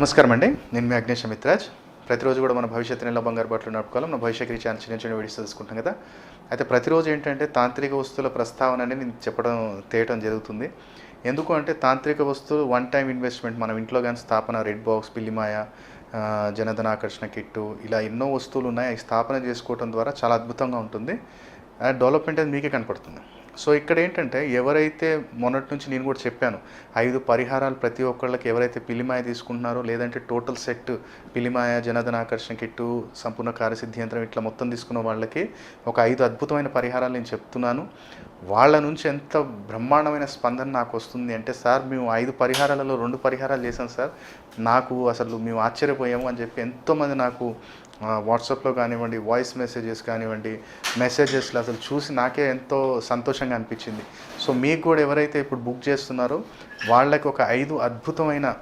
నమస్కారం అండి నేను మీ అగ్నేష్ మిత్రాజ్ ప్రతిరోజు కూడా మన భవిష్యత్తు నెల బంగారు బట్టలు నడుపుకోవాలి. మన భవిష్యత్ రీచ్ చిన్న చిన్న వీడియోస్ తెలుసుకుంటాం కదా. అయితే ప్రతిరోజు ఏంటంటే తాంత్రిక వస్తువుల ప్రస్తావన అనేది నేను చెప్పడం తేయటం జరుగుతుంది. ఎందుకు అంటే తాంత్రిక వస్తువులు వన్ టైం ఇన్వెస్ట్మెంట్ మనం ఇంట్లో కానీ స్థాపన రెడ్ బాక్స్ పిల్లిమాయ జనధన ఆకర్షణ కిట్టు ఇలా ఎన్నో వస్తువులు ఉన్నాయి. అవి స్థాపన చేసుకోవడం ద్వారా చాలా అద్భుతంగా ఉంటుంది. డెవలప్మెంట్ అనేది మీకే కనపడుతుంది. సో ఇక్కడ ఏంటంటే ఎవరైతే మొన్నటి నుంచి నేను కూడా చెప్పాను ఐదు పరిహారాలు ప్రతి ఒక్కళ్ళకి ఎవరైతే పిలిమాయ తీసుకుంటున్నారో లేదంటే టోటల్ సెట్ పిలిమాయ జనధన ఆకర్షణ కిట్టు సంపూర్ణ కార్యసిద్ధి యంత్రం ఇట్లా మొత్తం తీసుకున్న వాళ్ళకి ఒక ఐదు అద్భుతమైన పరిహారాలు నేను చెప్తున్నాను. వాళ్ళ నుంచి ఎంత బ్రహ్మాండమైన స్పందన నాకు వస్తుంది అంటే సార్ మేము ఐదు పరిహారాలలో రెండు పరిహారాలు చేశాం సార్. నాకు అసలు మేము ఆశ్చర్యపోయాము అని చెప్పి ఎంతోమంది నాకు వాట్సాప్లో కానివ్వండి వాయిస్ మెసేజెస్ కానివ్వండి మెసేజెస్లో అసలు చూసి నాకే ఎంతో సంతోషంగా అనిపించింది. సో మీకు కూడా ఎవరైతే ఇప్పుడు బుక్ చేస్తున్నారో వాళ్ళకి ఒక ఐదు అద్భుతమైన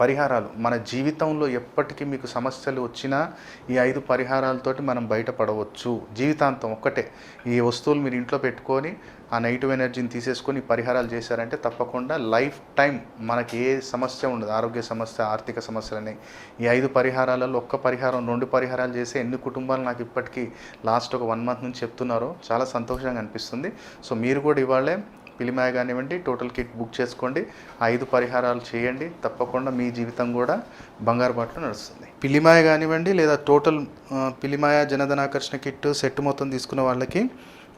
పరిహారాలు. మన జీవితంలో ఎప్పటికీ మీకు సమస్యలు వచ్చినా ఈ ఐదు పరిహారాలతోటి మనం బయటపడవచ్చు. జీవితాంతం ఒక్కటే. ఈ వస్తువులు మీరు ఇంట్లో పెట్టుకొని ఆ నెగిటివ్ ఎనర్జీని తీసేసుకొని పరిహారాలు చేశారంటే తప్పకుండా లైఫ్ టైం మనకి ఏ సమస్య ఉండదు. ఆరోగ్య సమస్య ఆర్థిక సమస్యలని. ఈ ఐదు పరిహారాలలో ఒక్క పరిహారం రెండు పరిహారాలు చేసి ఎన్ని కుటుంబాలు నాకు ఇప్పటికీ లాస్ట్ ఒక వన్ మంత్ నుంచి చెప్తున్నారో చాలా సంతోషంగా అనిపిస్తుంది. సో మీరు కూడా ఇవాళే పిలిమాయ కానివ్వండి టోటల్ కిట్ బుక్ చేసుకోండి. ఐదు పరిహారాలు చేయండి. తప్పకుండా మీ జీవితం కూడా బంగారు బాటలో నడుస్తుంది. పిలిమాయ కానివ్వండి లేదా టోటల్ పిలిమాయ పిలిమాయ జనధనాకర్షణ కిట్ సెట్ మొత్తం తీసుకున్న వాళ్ళకి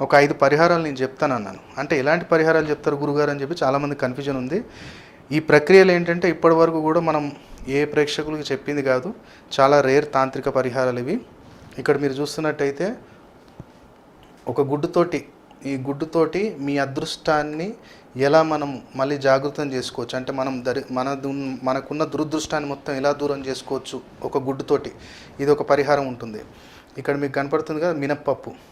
ఒక ఐదు పరిహారాలు నేను చెప్తాను అన్నాను. అంటే ఎలాంటి పరిహారాలు చెప్తారు గురుగారు అని చెప్పి చాలామంది కన్ఫ్యూజన్ ఉంది. ఈ ప్రక్రియలు ఏంటంటే ఇప్పటి వరకు కూడా మనం ఏ ప్రేక్షకులకి చెప్పింది కాదు. చాలా రేర్ తాంత్రిక పరిహారాలు ఇవి. ఇక్కడ మీరు చూస్తున్నట్టయితే ఒక గుడ్డుతోటి ఈ గుడ్డుతోటి మీ అదృష్టాన్ని ఎలా మనం మళ్ళీ జాగృతం చేసుకోవచ్చు? అంటే మనం దరి మన మనకున్న దురదృష్టాన్ని మొత్తం ఎలా దూరం చేసుకోవచ్చు? ఒక గుడ్డుతోటి. ఇది ఒక పరిహారం ఉంటుంది. ఇక్కడ మీకు కనపడుతుంది కదా మినప్పప్పు.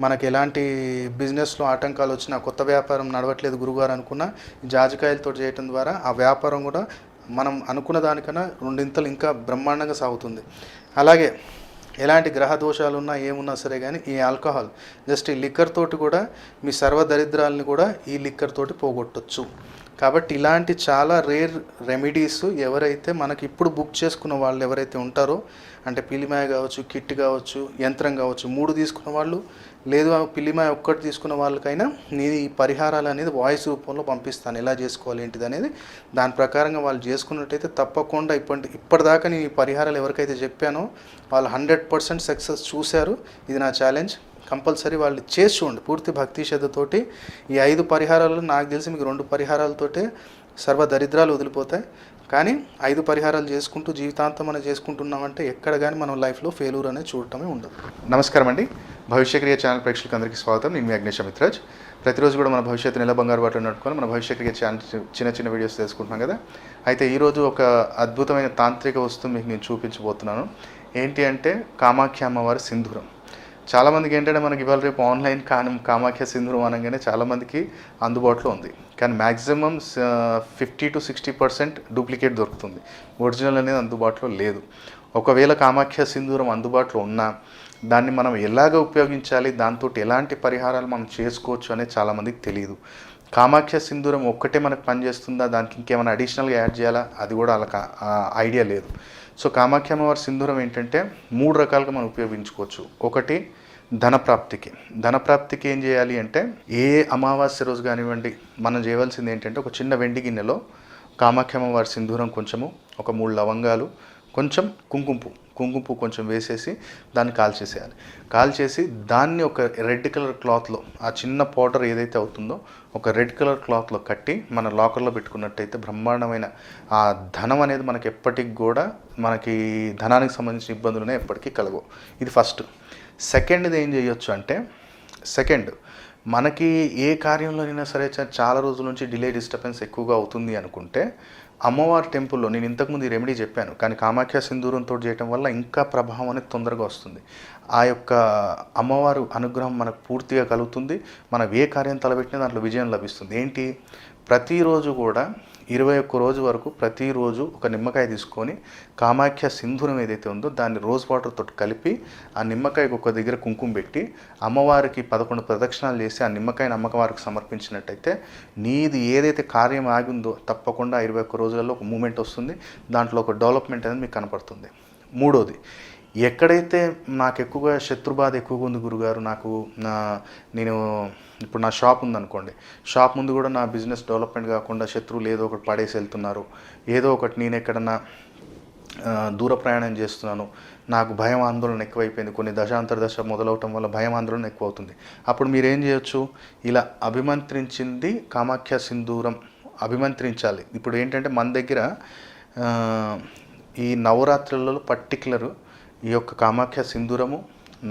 మనకి ఎలాంటి బిజినెస్లో ఆటంకాలు వచ్చినా కొత్త వ్యాపారం నడవట్లేదు గురుగారు అనుకున్న జాజికాయలతో చేయటం ద్వారా ఆ వ్యాపారం కూడా మనం అనుకున్న దానికన్నా రెండింతలు ఇంకా బ్రహ్మాండంగా సాగుతుంది. అలాగే ఎలాంటి గ్రహ దోషాలు ఉన్నా ఏమున్నా సరే కానీ ఈ ఆల్కహాల్ జస్ట్ ఈ లిక్కర్ తోటి కూడా మీ సర్వదరిద్రాలని కూడా ఈ లిక్కర్ తోటి పోగొట్టచ్చు. కాబట్టి ఇలాంటి చాలా రేర్ రెమెడీస్ ఎవరైతే మనకి ఇప్పుడు బుక్ చేసుకున్న వాళ్ళు ఎవరైతే ఉంటారో అంటే పిల్లిమాయ కావచ్చు కిట్ కావచ్చు యంత్రం కావచ్చు మూడు తీసుకున్న వాళ్ళు లేదు ఆ పిల్లిమాయ ఒక్కటి తీసుకున్న వాళ్ళకైనా నేను ఈ పరిహారాలు అనేది వాయిస్ రూపంలో పంపిస్తాను. ఎలా చేసుకోవాలి ఏంటిది అనేది దాని ప్రకారంగా వాళ్ళు చేసుకున్నట్టయితే తప్పకుండా ఇప్పటి ఇప్పటిదాకా నేను ఈ పరిహారాలు ఎవరికైతే చెప్పానో వాళ్ళు హండ్రెడ్ పర్సెంట్ సక్సెస్ చూశారు. ఇది నా ఛాలెంజ్. కంపల్సరీ వాళ్ళు చేసి చూడండి. పూర్తి భక్తి శ్రద్ధతోటి ఈ ఐదు పరిహారాలు నాకు తెలిసి మీకు రెండు పరిహారాలతోటే సర్వ దరిద్రాలు వదిలిపోతాయి. కానీ ఐదు పరిహారాలు చేసుకుంటూ జీవితాంతం మనం చేసుకుంటున్నామంటే ఎక్కడ కానీ మనం లైఫ్లో ఫెయిల్యూర్ అనేది చూడటమే ఉండదు. నమస్కారం అండి. భవిష్యక్రియ ఛానల్ ప్రేక్షకులకు అందరికీ స్వాగతం. నేను మీ అగ్నేష్ మిత్రాజ్. ప్రతిరోజు కూడా మన భవిష్యత్తు నెల బంగారు బాటలు నడుపుకొని మన భవిష్యక్రియ ఛానల్ చిన్న చిన్న వీడియోస్ తెలుసుకుంటున్నాం కదా. అయితే ఈరోజు ఒక అద్భుతమైన తాంత్రిక వస్తువు మీకు నేను చూపించబోతున్నాను. ఏంటి అంటే కామాఖ్య అమ్మవారి సింధూరం. చాలామందికి ఏంటంటే మనకి ఇవాళ రేపు ఆన్లైన్ కానం కామాఖ్య సింధూరం అనగానే చాలామందికి అందుబాటులో ఉంది. కానీ maximum fifty to sixty percent duplicate దొరుకుతుంది. ఒరిజినల్ అనేది అందుబాటులో లేదు. ఒకవేళ కామాఖ్య సింధూరం అందుబాటులో ఉన్నా దాన్ని మనం ఎలాగ ఉపయోగించాలి దాంతో ఎలాంటి పరిహారాలు మనం చేసుకోవచ్చు అనేది చాలామందికి తెలియదు కామాఖ్య సింధూరం ఒక్కటే మనకు పనిచేస్తుందా దానికి ఇంకేమైనా అడిషనల్గా యాడ్ చేయాలా అది కూడా వాళ్ళకి ఐడియా లేదు. సో కామాఖ్య అమ్మవారి సింధూరం ఏంటంటే మూడు రకాలుగా మనం ఉపయోగించుకోవచ్చు. ఒకటి ధనప్రాప్తికి. ధనప్రాప్తికి ఏం చేయాలి అంటే ఏ అమావాస్య రోజు కానివ్వండి మనం చేయవలసింది ఏంటంటే ఒక చిన్న వెండి గిన్నెలో కామాఖ్య అమ్మవారి సింధూరం కొంచెము ఒక మూడు లవంగాలు కొంచెం కుంకుమ కుంకుమ పువ్వు కొంచెం వేసేసి దాన్ని కాల్చేసేయాలి. కాల్చేసి దాన్ని ఒక రెడ్ కలర్ క్లాత్లో ఆ చిన్న పౌడర్ ఏదైతే అవుతుందో ఒక రెడ్ కలర్ క్లాత్లో కట్టి మన లాకర్లో పెట్టుకున్నట్టయితే బ్రహ్మాండమైన ఆ ధనం అనేది మనకి ఎప్పటికి కూడా మనకి ధనానికి సంబంధించిన ఇబ్బందులనే ఎప్పటికీ కలగవు. ఇది ఫస్ట్. సెకండ్ది ఏం చేయొచ్చు అంటే సెకండ్ మనకి ఏ కార్యంలోనైనా సరే చాలా రోజుల నుంచి డిలే డిస్టర్బెన్స్ ఎక్కువగా అవుతుంది అనుకుంటే అమ్మవారి టెంపుల్లో నేను ఇంతకుముందు ఈ రెమెడీ చెప్పాను కానీ కామాఖ్య సింధూరంతో చేయటం వల్ల ఇంకా ప్రభావం అనేది తొందరగా వస్తుంది. ఆ యొక్క అమ్మవారు అనుగ్రహం మనకు పూర్తిగా కలుగుతుంది. మనం ఏ కార్యం తలబెట్టినా దాంట్లో విజయం లభిస్తుంది. ఏంటి? ప్రతిరోజు కూడా ఇరవై ఒక్క రోజు వరకు ప్రతిరోజు ఒక నిమ్మకాయ తీసుకొని కామాఖ్య సింధూరం ఏదైతే ఉందో దాన్ని రోజ్ వాటర్తో కలిపి ఆ నిమ్మకాయకు ఒక దగ్గర కుంకుమ పెట్టి అమ్మవారికి పదకొండు ప్రదక్షిణాలు చేసి ఆ నిమ్మకాయని అమ్మవారికి సమర్పించినట్టయితే నీది ఏదైతే కార్యం ఆగిందో తప్పకుండా ఇరవై ఒక్క రోజులలో ఒక మూమెంట్ వస్తుంది. దాంట్లో ఒక డెవలప్మెంట్ అనేది మీకు కనపడుతుంది. మూడోది ఎక్కడైతే నాకు ఎక్కువగా శత్రుబాధ ఎక్కువగా ఉంది గురుగారు నాకు నా నేను ఇప్పుడు నా షాప్ ఉందనుకోండి. షాప్ ముందు కూడా నా బిజినెస్ డెవలప్మెంట్ కాకుండా శత్రువులు ఏదో ఒకటి పడేసి వెళ్తున్నారు. ఏదో ఒకటి నేను ఎక్కడన్నా దూర ప్రయాణం చేస్తున్నాను. నాకు భయం ఆందోళన ఎక్కువైపోయింది. కొన్ని దశాంతర దశ మొదలవటం వల్ల భయం ఆందోళన ఎక్కువ అవుతుంది అప్పుడు మీరు ఏం చేయొచ్చు? ఇలా అభిమంత్రించింది కామాఖ్య సింధూరం అభిమంత్రించాలి. ఇప్పుడు ఏంటంటే మన దగ్గర ఈ నవరాత్రులలో పర్టికులర్ ఈ యొక్క కామాఖ్య సింధూరము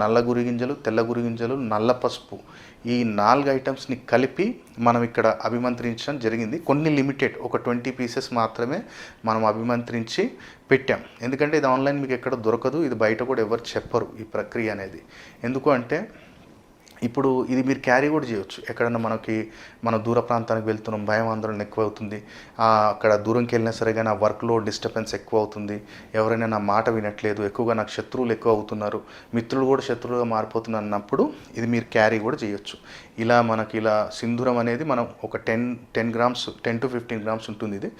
నల్ల గురిగింజలు తెల్ల గురిగింజలు నల్ల పసుపు ఈ నాలుగు ఐటమ్స్ని కలిపి మనం ఇక్కడ అభిమంత్రించడం జరిగింది. కొన్ని లిమిటెడ్ ఒక ట్వంటీ పీసెస్ మాత్రమే మనం అభిమంత్రించి పెట్టాం. ఎందుకంటే ఇది ఆన్లైన్ మీకు ఎక్కడ దొరకదు ఇది బయట కూడా ఎవరు చెప్పరు ఈ ప్రక్రియ అనేది. ఎందుకు అంటే ఇప్పుడు ఇది మీరు క్యారీ కూడా చేయొచ్చు. ఎక్కడన్నా మనకి మన దూర ప్రాంతానికి వెళ్తున్నాం భయం ఆందోళన ఎక్కువ అవుతుంది అక్కడ దూరంకి వెళ్ళినా సరే కానీ ఆ వర్క్లో డిస్టర్బెన్స్ ఎక్కువ అవుతుంది ఎవరైనా నా మాట వినట్లేదు ఎక్కువగా నాకు శత్రువులు ఎక్కువ అవుతున్నారు మిత్రులు కూడా శత్రువులుగా మారిపోతున్నారు అన్నప్పుడు ఇది మీరు క్యారీ కూడా చేయొచ్చు. ఇలా మనకి ఇలా సింధూరం అనేది మనం ఒక ten ten grams ten to fifteen grams ఉంటుంది ఇది.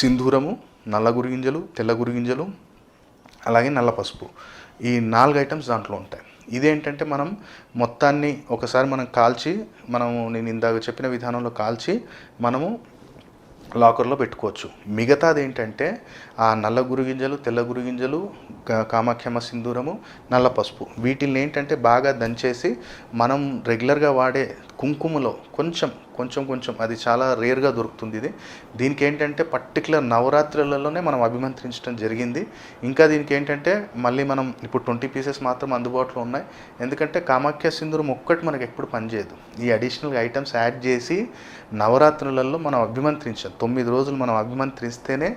సింధూరము నల్ల గురిగింజలు తెల్ల గురిగింజలు అలాగే నల్ల పసుపు. ఈ నాలుగు ఐటమ్స్ దాంట్లో ఉంటాయి. ఇదేంటంటే మనం మొత్తాన్ని ఒకసారి మనం కాల్చి మనము నేను ఇందాక చెప్పిన విధానంలో కాల్చి మనము లాకర్లో పెట్టుకోవచ్చు. మిగతాది ఏంటంటే ఆ నల్ల గురిగింజలు తెల్ల గురిగింజలు కామాఖ్యమ సింధూరము నల్ల పసుపు వీటిని ఏంటంటే బాగా దంచేసి మనం రెగ్యులర్గా వాడే కుంకుమలో కొంచెం కొంచెం కొంచెం అది చాలా రేర్గా దొరుకుతుంది ఇది. దీనికి ఏంటంటే పర్టికులర్ నవరాత్రులలోనే మనం అభిమంత్రించడం జరిగింది. ఇంకా దీనికి ఏంటంటే మళ్ళీ మనం ఇప్పుడు ట్వంటీ పీసెస్ మాత్రం అందుబాటులో ఉన్నాయి. ఎందుకంటే కామాఖ్య సింధూరం ఒక్కటి మనకి ఎప్పుడు పనిచేయదు. ఈ అడిషనల్ ఐటమ్స్ యాడ్ చేసి నవరాత్రులలో మనం అభిమంత్రించాం. తొమ్మిది రోజులు మనం అభిమంత్రిస్తేనే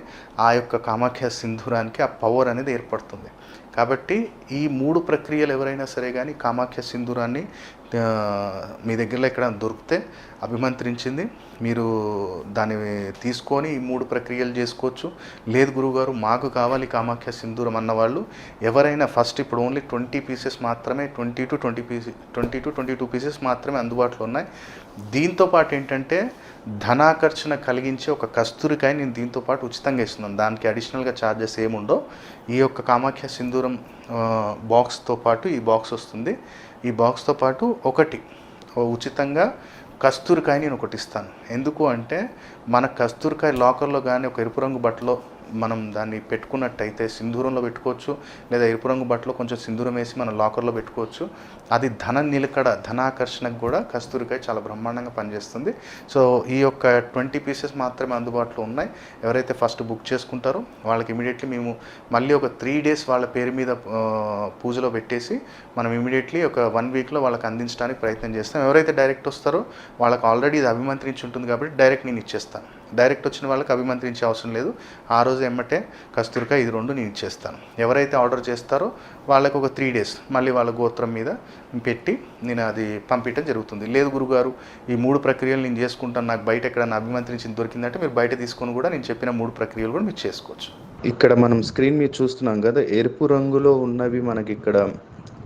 ఆ యొక్క కామాఖ్య సింధూరానికి ఆ పవర్ అనేది ఏర్పడుతుంది. కాబట్టి ఈ మూడు ప్రక్రియలు ఎవరైనా సరే కానీ కామాఖ్య సింధూరాన్ని మీ దగ్గరలో ఎక్కడ దొరికితే అభిమంత్రించింది. మీరు దాన్ని తీసుకొని ఈ మూడు ప్రక్రియలు చేసుకోవచ్చు. లేదు గురువుగారు మాకు కావాలి కామాఖ్య సింధూరం అన్నవాళ్ళు. ఎవరైనా ఫస్ట్ ఇప్పుడు ఓన్లీ ట్వంటీ పీసెస్ మాత్రమే twenty to twenty pieces twenty to twenty two pieces మాత్రమే అందుబాటులో ఉన్నాయి. దీంతో పాటు ఏంటంటే ధనాకర్షణ కలిగించే ఒక కస్తూరికాయ నేను దీంతో పాటు ఉచితంగా ఇస్తున్నాను. దానికి అడిషనల్గా ఛార్జెస్ ఏముండో ఈ యొక్క కామాఖ్య సింధూరం బాక్స్తో పాటు ఈ బాక్స్ వస్తుంది. ఈ బాక్స్తో పాటు ఒకటి ఉచితంగా కస్తూరికాయ నేను ఒకటి ఇస్తాను. ఎందుకు అంటే మన కస్తూరికాయ లాకర్లో కానీ ఒక ఎరుపు రంగు బట్టలో మనం దాన్ని పెట్టుకున్నట్టయితే సింధూరంలో పెట్టుకోవచ్చు లేదా ఎరుపు రంగు బట్టలో కొంచెం సింధూరం వేసి మనం లాకర్లో పెట్టుకోవచ్చు. అది ధన నిలకడ ధనాకర్షణకు కూడా కస్తూరికాయ చాలా బ్రహ్మాండంగా పనిచేస్తుంది. సో ఈ యొక్క ట్వంటీ పీసెస్ మాత్రమే అందుబాటులో ఉన్నాయి. ఎవరైతే ఫస్ట్ బుక్ చేసుకుంటారో వాళ్ళకి ఇమీడియట్లీ మేము మళ్ళీ ఒక త్రీ డేస్ వాళ్ళ పేరు మీద పూజలో పెట్టేసి మనం ఇమీడియట్లీ ఒక వన్ వీక్లో వాళ్ళకి అందించడానికి ప్రయత్నం చేస్తాం. ఎవరైతే డైరెక్ట్ వస్తారో వాళ్ళకి ఆల్రెడీ ఇది అభిమంత్రించి ఉంటుంది కాబట్టి డైరెక్ట్ నేను ఇచ్చేస్తాను. డైరెక్ట్ వచ్చిన వాళ్ళకి అభిమంత్రించే అవసరం లేదు. ఆ రోజు ఎమ్మటే కస్తూరికాయ ఇది రెండు నేను ఇచ్చేస్తాను. ఎవరైతే ఆర్డర్ చేస్తారో వాళ్ళకి ఒక త్రీ డేస్ మళ్ళీ వాళ్ళ గోత్రం మీద పెట్టి నేను అది పంపించడం జరుగుతుంది. లేదు గురుగారు ఈ మూడు ప్రక్రియలు నేను చేసుకుంటాను. నాకు బయట ఎక్కడైనా అభిమంత్రించింది దొరికిందంటే మీరు బయట తీసుకొని కూడా నేను చెప్పిన మూడు ప్రక్రియలు కూడా మీరు చేసుకోవచ్చు. ఇక్కడ మనం స్క్రీన్ మీద చూస్తున్నాం కదా ఎరుపు రంగులో ఉన్నవి మనకి ఇక్కడ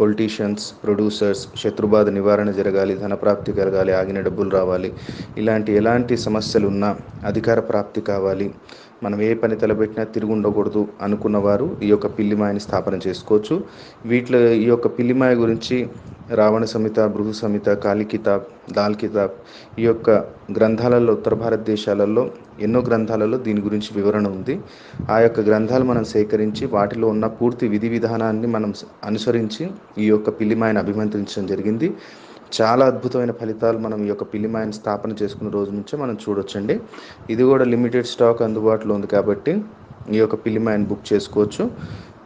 పొలిటీషియన్స్ ప్రొడ్యూసర్స్ శత్రుబాధ నివారణ జరగాలి ధనప్రాప్తి కలగాలి ఆగిన డబ్బులు రావాలి. ఇలాంటి ఎలాంటి సమస్యలు ఉన్నా అధికార ప్రాప్తి కావాలి. మనం ఏ పని తలపెట్టినా తిరిగి ఉండకూడదు అనుకున్నవారు ఈ యొక్క పిల్లిమాయని స్థాపన చేసుకోవచ్చు. వీటిలో ఈ యొక్క పిల్లిమాయ గురించి రావణ సమిత భృగు సమిత కాళీ కితాబ్ దాల్ కితాబ్ ఈ యొక్క గ్రంథాలలో ఉత్తర భారతదేశాలలో ఎన్నో గ్రంథాలలో దీని గురించి వివరణ ఉంది. ఆ యొక్క గ్రంథాలు మనం సేకరించి వాటిలో ఉన్న పూర్తి విధి విధానాన్ని మనం అనుసరించి ఈ యొక్క పిల్లిమాయను అభిమంత్రించడం జరిగింది. చాలా అద్భుతమైన ఫలితాలు మనం ఈ యొక్క పిల్లిమాయను స్థాపన చేసుకున్న రోజు నుంచే మనం చూడొచ్చండి. ఇది కూడా లిమిటెడ్ స్టాక్ అందుబాటులో ఉంది కాబట్టి ఈ యొక్క పిల్లిమాయను బుక్ చేసుకోవచ్చు.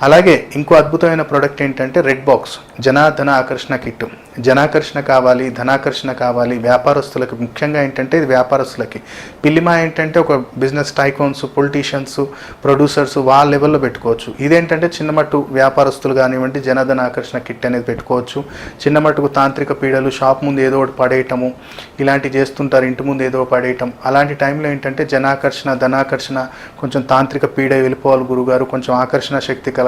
అలాగే ఇంకో అద్భుతమైన ప్రోడక్ట్ ఏంటంటే రెడ్ బాక్స్ జనాధన ఆకర్షణ కిట్ జనాకర్షణ కావాలి ధనాకర్షణ కావాలి వ్యాపారస్తులకు ముఖ్యంగా ఏంటంటే ఇది వ్యాపారస్తులకి. పిల్లిమా ఏంటంటే ఒక బిజినెస్ టైకోన్స్ పొలిటీషియన్స్ ప్రొడ్యూసర్స్ వాళ్ళ లెవెల్లో పెట్టుకోవచ్చు. ఇదేంటంటే చిన్నమట్టు వ్యాపారస్తులు కానివ్వండి జనాధన ఆకర్షణ కిట్ అనేది పెట్టుకోవచ్చు. చిన్నమట్టుకు తాంత్రిక పీడలు షాప్ ముందు ఏదో ఒకటి పడేయటము ఇలాంటివి చేస్తుంటారు ఇంటి ముందు ఏదో పడేయటం. అలాంటి టైంలో ఏంటంటే జనాకర్షణ ధనాకర్షణ కొంచెం తాంత్రిక పీడ వెళ్ళిపోవాలి గురుగారు కొంచెం ఆకర్షణ శక్తి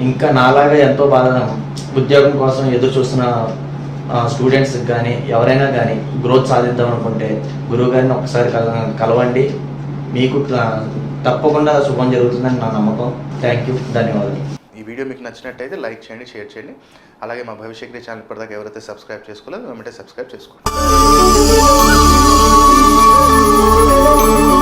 ఇంకా నాలాగా ఎంతో బాధ ఉద్యోగం కోసం ఎదురు చూస్తున్న స్టూడెంట్స్ కానీ ఎవరైనా కానీ గ్రోత్ సాధిద్దాం అనుకుంటే గురువు గారిని ఒకసారి కల- కలవండి. మీకు తప్పకుండా శుభం జరుగుతుందని నా నమ్మకం. థ్యాంక్ యూ ధన్యవాదాలు. ఈ వీడియో మీకు నచ్చినట్టయితే లైక్ చేయండి షేర్ చేయండి. అలాగే మా భవిష్యక్రియ ఛానల్ ఇప్పటిదాకా ఎవరైతే సబ్స్క్రైబ్ చేసుకోలేదో వెంటనే సబ్స్క్రైబ్ చేసుకోండి.